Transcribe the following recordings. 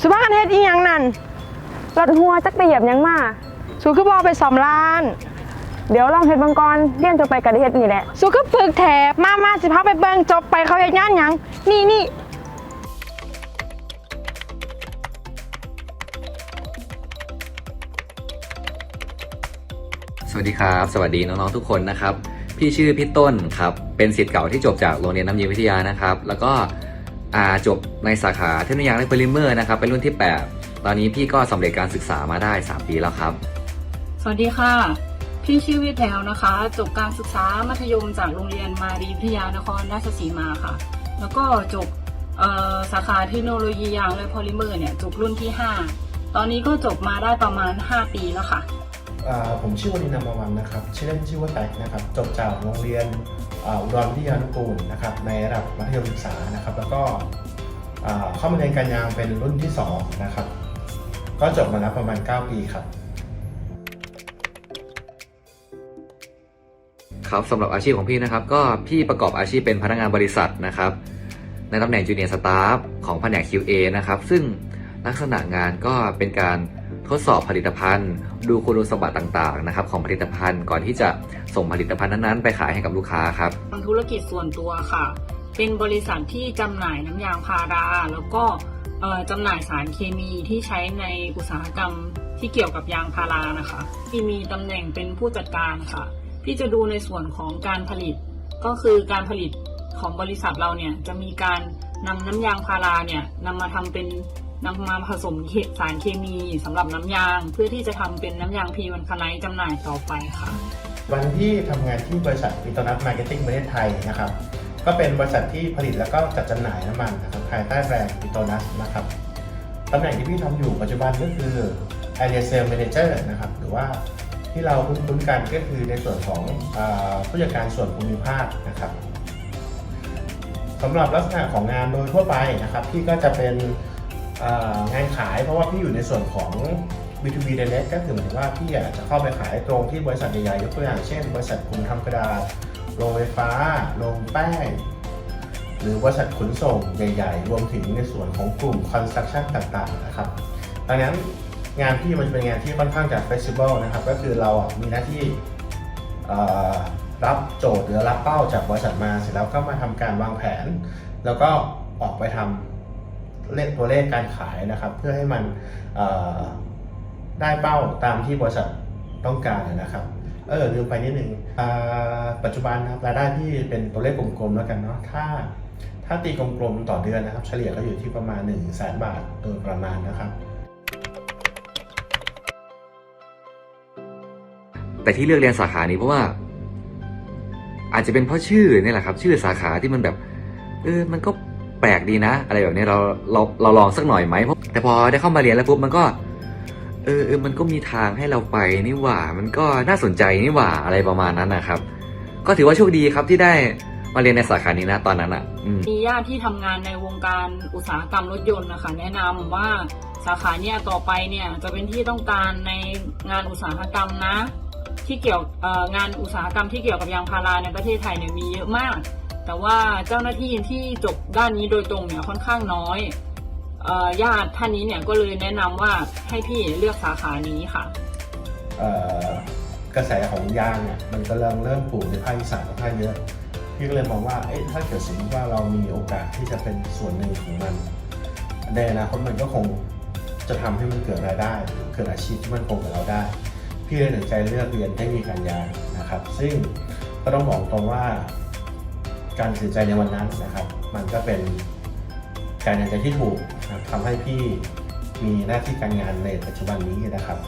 สุภาพกันเฮ็ดอีหยังนั่นรถหัวจักไปเหยียบหยังมา สุคือบอไปสอมร้าน เดี๋ยวลองเฮ็ดเบังกรเรียนจบไปกะได้เฮ็ดนี่แหละ สุก็ฝึกแถบมามาสิพาไปเบิ่งจบไปเขาเฮ็ดงานหยัง นี่นี่สวัสดีครับ สวัสดีน้องๆทุกคนนะครับ พี่ชื่อพี่ต้นครับ เป็นศิษย์เก่าที่จบจากโรงเรียนน้ำเย็นวิทยานะครับ แล้วก็ อ่าจบในสาขาเทคโนโลยีและโพลิเมอร์นะครับเป็นรุ่นที่ 8 ตอนนี้พี่ก็สำเร็จการศึกษามาได้ 3 ปีแล้วครับ สวัสดีค่ะ พี่ชื่อวิทย์แถวนะคะ จบการศึกษามัธยมจากโรงเรียนมารีวิทยานครราชสีมาค่ะ แล้วก็จบเอ่อสาขาเทคโนโลยียางและพอลิเมอร์เนี่ยจบรุ่นที่ 5 ตอนนี้ก็จบมาได้ประมาณ 5 ปีแล้วค่ะอ่าผมชื่อวนินทร์นามวันนะครับ ชื่อเล่นชื่อว่าแตกนะครับ จบจากโรงเรียน อุดรวิทยานุกูลนะครับในระดับมัธยมศึกษานะครับ แล้วก็เข้ามาเรียนการยางเป็นรุ่นที่สองนะครับก็จบมาแล้วประมาณ 9 ปีครับ ครับสำหรับอาชีพของพี่นะครับ ก็พี่ประกอบอาชีพเป็นพนักงานบริษัทนะครับ ในตำแหน่งจูเนียร์สตาฟของแผนก QA นะครับ ซึ่งลักษณะงานก็เป็นการ ทดสอบผลิตภัณฑ์ ดูคุณสมบัติต่างๆนะครับของผลิตภัณฑ์ก่อนที่จะส่งผลิตภัณฑ์นั้นๆ ไปขายให้กับลูกค้าครับทำธุรกิจส่วนตัวค่ะ เป็นบริษัทที่จำหน่ายน้ำยางพารา แล้วก็เอ่อจำหน่ายสารเคมีที่ใช้ในอุตสาหกรรมที่เกี่ยวกับยางพารานะคะที่มีตำแหน่งเป็นผู้จัดการค่ะพี่จะดูในส่วนของการผลิต ก็คือการผลิตของบริษัทเราเนี่ยจะมีการนำน้ำยางพาราเนี่ยนำมาทำเป็น นำมาผสมสารเคมีสำหรับน้ำยาง เพื่อที่จะทำเป็นน้ำยางพีวันคไนจำหน่ายต่อไปค่ะ วันที่ทำงานที่บริษัทปิโตนัสมาร์เก็ตติ้งประเทศไทยนะครับก็เป็นบริษัทที่ผลิตแล้วก็จัดจำหน่ายน้ำมันนะครับภายใต้แบรนด์ปิโตนัสนะครับตำแหน่งที่พี่ทำอยู่ปัจจุบันก็คือ Area Sales Manager นะครับหรือว่าที่เราคุ้นๆกันก็คือในส่วนของอผู้จัดการส่วนภูมิภาคนะครับสำหรับลักษณะของงานโดยทั่วไปนะครับพี่ก็จะเป็น งานขายเพราะว่าพี่อยู่ในส่วนของ B2B Direct ก็คือหมายถึงว่าพี่อาจจะเข้าไปขายตรงที่บริษัทใหญ่ๆยกตัวอย่างเช่น บริษัทกลุ่มทำกระดาษโรงไฟฟ้าโรงแป้ง หรือบริษัทขนส่งใหญ่ๆ รวมถึงในส่วนของกลุ่ม Construction ต่างๆนะครับดังนั้นงานพี่มันจะเป็นงานที่ค่อนข้างจะ flexible นะครับ ก็คือเรามีหน้าที่รับโจทย์หรือรับเป้าจากบริษัทมาเสร็จแล้วก็มาทำการวางแผน แล้วก็ออกไปทำ เลขตัวเลขการขายนะครับ เพื่อให้มันได้เป้าตามที่บริษัทต้องการนะครับ เออลืมไปนิดนึงอ่าปัจจุบันนะครับรายได้ที่เป็นตัวเลขกลมๆแล้วกันเนาะถ้าถ้าตีกลมๆต่อเดือนนะครับ เฉลี่ยก็อยู่ที่ประมาณ1นึ่งแสนบาทโดยประมาณนะครับแต่ที่เลือกเรียนสาขานี้เพราะว่า อาจจะเป็นเพราะชื่อนี่แหละครับ ชื่อสาขาที่มันแบบ เออมันก็ แปลกดีนะ อะไรแบบนี้เราเราเราลองสักหน่อยไหมเพราะแต่พอได้เข้ามาเรียนแล้วปุ๊บมันก็ เออเออมันก็มีทางให้เราไปนี่หว่า มันก็น่าสนใจนี่หว่าอะไรประมาณนั้นนะครับ ก็ถือว่าโชคดีครับที่ได้มาเรียนในสาขานี้นะตอนนั้นอะมมีญาติที่ทำงานในวงการอุตสาหกรรมรถยนต์นะคะแนะนำว่าสาขาเนี่ยต่อไปเนี่ยจะเป็นที่ต้องการในงานอุตสาหกรรมนะ ที่เกี่ยวงานอุตสาหกรรมที่เกี่ยวกับยางพาราในประเทศไทยเนี่ยมีเยอะมาก แต่ว่าเจ้าหน้าที่ที่จบด้านนี้โดยตรงเนี่ยค่อนข้างน้อยญาติท่านนี้เนี่ยก็เลยแนะนำว่าให้พี่เลือกสาขานี้ค่ะกระแสของยางเนี่ยมันกำลังเริ่มปลูกในภาคอีสานค่อนข้างเยอะพี่ก็เลยมองว่าเอ๊ะถ้าเกิดสมมติว่าเรามีโอกาสที่จะเป็นส่วนหนึ่งของมันในอนาคตมันก็คงจะทำให้มันเกิดรายได้หรือเกิดอาชีพที่มันคงกับเราได้ พี่เลยตัดใจเลือกเรียนเทคนิคการยางนะครับ ซึ่งก็ต้องบอกตรงว่า การตัดสินใจในวันนั้นนะครับ มันก็เป็นการตัดสินใจที่ถูกนะครับทำให้พี่มีหน้าที่การงานในปัจจุบันนี้นะครับ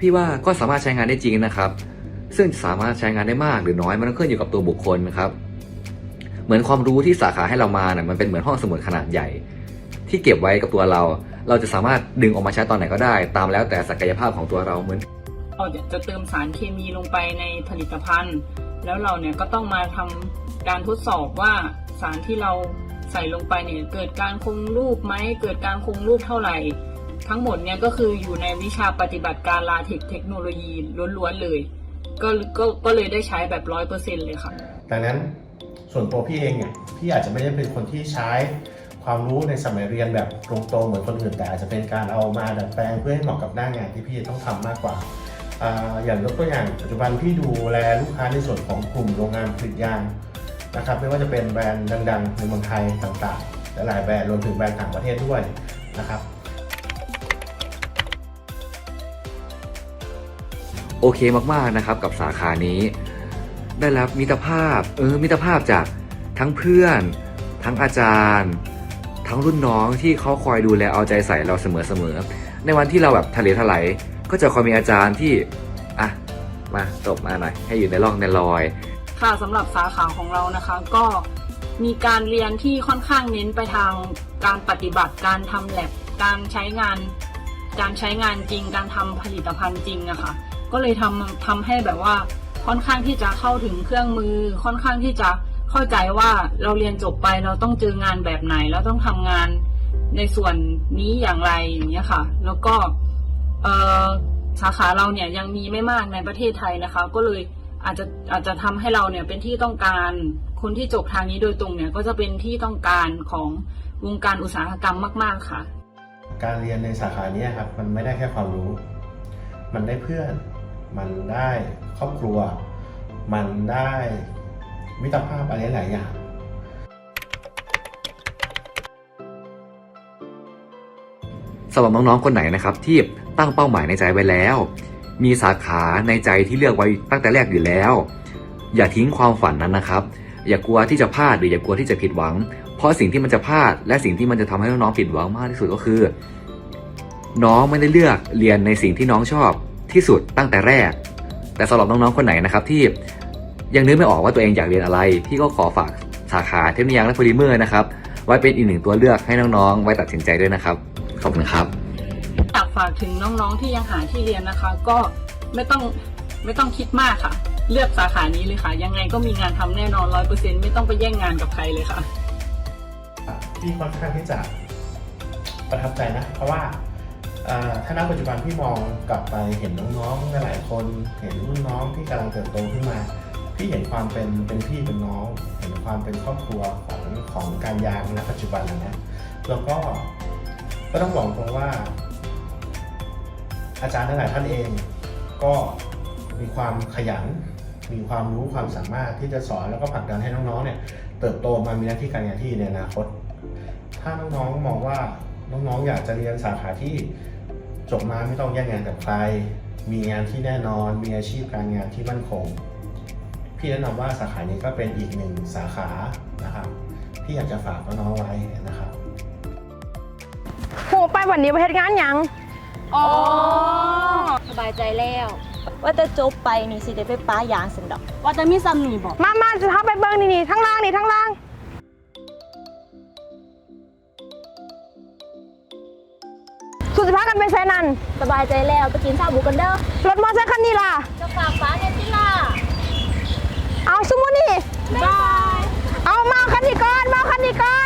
พี่ว่าก็สามารถใช้งานได้จริงนะครับ ซึ่งสามารถใช้งานได้มากหรือน้อยมันก็ขึ้นอยู่กับตัวบุคคลนะครับ เหมือนความรู้ที่สาขาให้เรามาเนี่ยมันเป็นเหมือนห้องสมุดขนาดใหญ่ ที่เก็บไว้กับตัวเรา เราจะสามารถดึงออกมาใช้ตอนไหนก็ได้ ตามแล้วแต่ศักยภาพของตัวเราเหมือน เราจะเติมสารเคมีลงไปในผลิตภัณฑ์ แล้วเราเนี่ยก็ต้องมาทำการทดสอบว่าสารที่เราใส่ลงไปเนี่ยเกิดการคงรูปไหมเกิดการคงรูปเท่าไหร่ ทั้งหมดเนี่ยก็คืออยู่ในวิชาปฏิบัติการลาเทคเทคโนโลยีล้วนๆเลยก็ก็ก็เลยได้ใช้แบบร้อยเปอร์เซ็นต์เลยค่ะ ดังนั้นส่วนตัวพี่เองเนี่ยพี่อาจจะไม่ได้เป็นคนที่ใช้ความรู้ในสมัยเรียนแบบตรงๆเหมือนคนอื่นแต่อาจจะเป็นการเอามาดัดแปลงเพื่อให้เหมาะกับหน้างานที่พี่ต้องทำมากกว่า อย่างยกตัวอย่างปัจจุบันพี่ดูแลลูกค้าในส่วนของกลุ่มโรงงานผลิตยางนะครับไม่ว่าจะเป็นแบรนด์ดังๆในเมืองไทยต่างๆและหลายแบรนด์รวมถึงแบรนด์ต่างประเทศด้วยนะครับโอเคมากๆนะครับกับสาขานี้ ได้รับมิตรภาพเออมิตรภาพจากทั้งเพื่อน ทั้งอาจารย์ ทั้งรุ่นน้องที่เขาคอยดูแลเอาใจใส่เราเสมอๆในวันที่เราแบบทะเลทลาย ก็จะคอยมีอาจารย์ที่อะมาจบมาหน่อยให้อยู่ในร่องในรอย ค่ะสำหรับสาขาของเรานะคะ ก็มีการเรียนที่ค่อนข้างเน้นไปทางการปฏิบัติการทำแลบการใช้งาน การใช้งานจริง การทำผลิตภัณฑ์จริงอะค่ะก็เลยทำทำให้แบบว่าค่อนข้างที่จะเข้าถึงเครื่องมือ ค่อนข้างที่จะเข้าใจว่าเราเรียนจบไปเราต้องเจองานแบบไหน เราต้องทำงานในส่วนนี้อย่างไรอย่างเงี้ยค่ะ แล้วก็ สาขาเราเนี่ยยังมีไม่มากในประเทศไทยนะคะ ก็เลยอาจจะอาจจะทำให้เราเนี่ยเป็นที่ต้องการคนที่จบทางนี้โดยตรงเนี่ยก็จะเป็นที่ต้องการของวงการอุตสาหกรรมมาก ๆ ค่ะ การเรียนในสาขานี้ครับมันไม่ได้แค่ความรู้ มันได้เพื่อน มันได้ครอบครัว มันได้มิตรภาพอะไรหลายอย่าง สำหรับน้องๆคนไหนนะครับที่ตั้งเป้าหมายในใจไว้แล้ว มีสาขาในใจที่เลือกไว้ตั้งแต่แรกอยู่แล้ว อย่าทิ้งความฝันนั้นนะครับ อย่ากลัวที่จะพลาดหรืออย่ากลัวที่จะผิดหวัง เพราะสิ่งที่มันจะพลาด และสิ่งที่มันจะทำให้น้องๆผิดหวังมากที่สุดก็คือ น้องไม่ได้เลือกเรียนในสิ่งที่น้องชอบที่สุดตั้งแต่แรก แต่สำหรับน้องๆคนไหนนะครับที่ยังนึกไม่ออกว่าตัวเองอยากเรียนอะไร พี่ก็ขอฝากสาขาเทคโนโลยีและโพลิเมอร์นะครับไว้เป็นอีกหนึ่งตัวเลือกให้น้องๆ ไว้ตัดสินใจด้วยนะครับ ขอบคุณครับอยากฝากถึงน้องๆที่ยังหาที่เรียนนะคะ ก็ไม่ต้องไม่ต้องคิดมากค่ะ เลือกสาขานี้เลยค่ะ ยังไงก็มีงานทำแน่นอนร้อยเปอร์เซ็นไม่ต้องไปแย่งงานกับใครเลยค่ะพี่ค่อนข้างที่จะประทับใจนะ เพราะว่าเอ่อถ้าณปัจจุบันพี่มองกลับไปเห็นน้องๆหลายๆคนเห็นรุ่นน้องที่กำลังเติบโตขึ้นมา พี่เห็นความเป็นเป็นพี่เป็นน้อง เห็นความเป็นครอบครัวของของการยางณปัจจุบันนะนะแล้วก็ ก็ต้องบอกตรงว่า อาจารย์หลายท่านเองก็มีความขยัน มีความรู้ความสามารถที่จะสอนแล้วก็ผลักดันให้น้องๆเนี่ยเติบโตมามีหน้าที่การงานที่ดีในอนาคต ถ้าน้องๆมองว่าน้องๆอยากจะเรียนสาขาที่จบมาไม่ต้องแย่งงานกับใคร มีงานที่แน่นอน มีอาชีพการงานที่มั่นคง พี่แนะนำว่าสาขานี้ก็เป็นอีกหนึ่งสาขานะครับที่อยากจะฝากน้องๆไว้นะครับ ไปวันนี้ไปเฮ็ดงานหยังอ๋อสบายใจแล้ว ว่าจะจบไปนี่สิได้ไปป้ายางสันดอก ว่าจะมีซ้ำนี่บอกมามาจะพาไปเบิ่งนี่นี่ทั้งล่างนี่ทั้งล่างสุดสิพากันไปใส่นั่นสบายใจแล้วไปกินข้าวบุกันเด้อรถมอเตอร์ไซค์คันนี้ล่ะจะฝากฟ้าเนติล่าเอาสมมุตินี่บายเอามาเอาคันนี้ก่อนมาเอาคันนี้ก่อน